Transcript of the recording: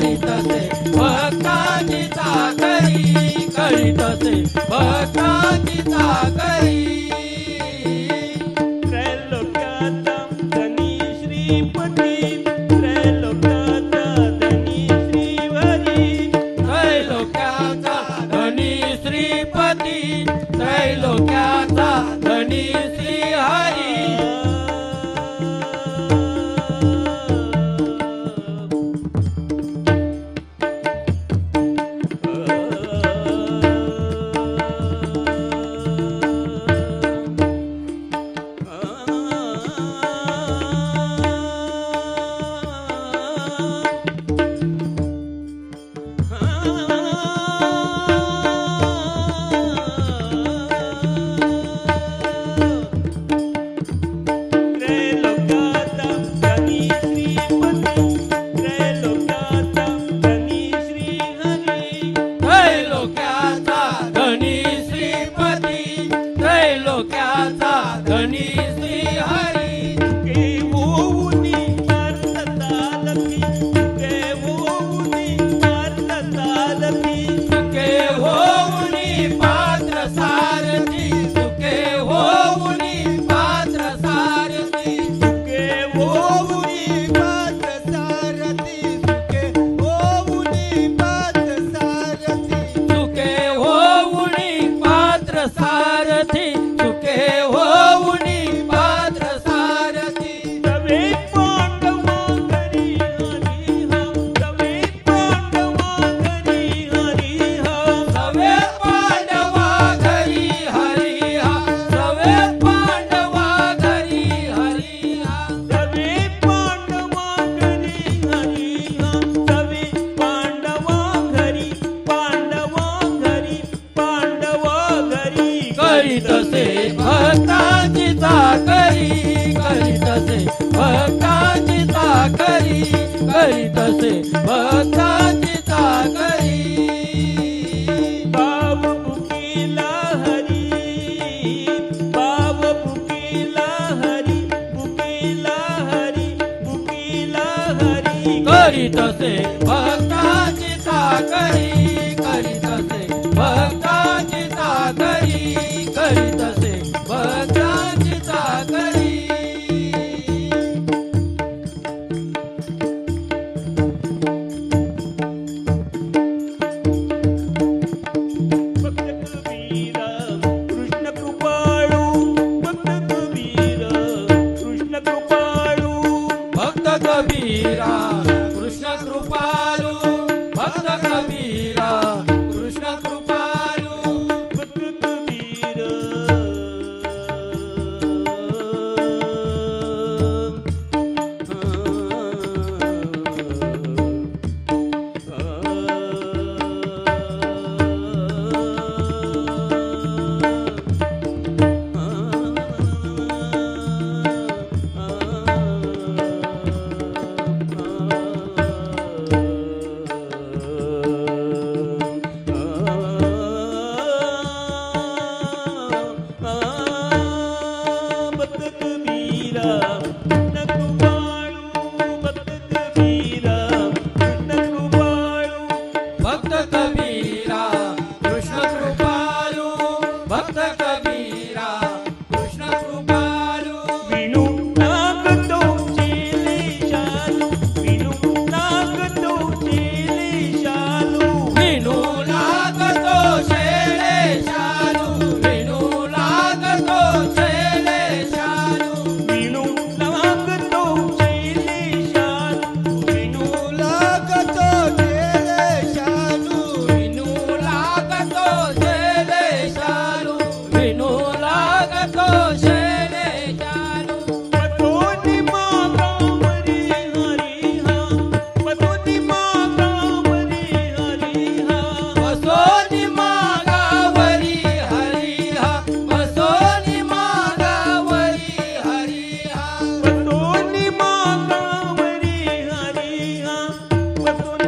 करीतसे भक्ताची चाकरी करीतसे भक्ताची चाकरी त्रैलोक्यातं धनी श्रीपती त्रैलोक्याचा धनी धनी करी करी तसे भक्ताची चाकरी बाब पुकीला हरी बाब पुकीला हरी पुकीला हरी पुकीला हरी. करी तसे भक्ताची चाकरी करी तसे भक्ताची चाकरी करी vida. Obrigado. একজন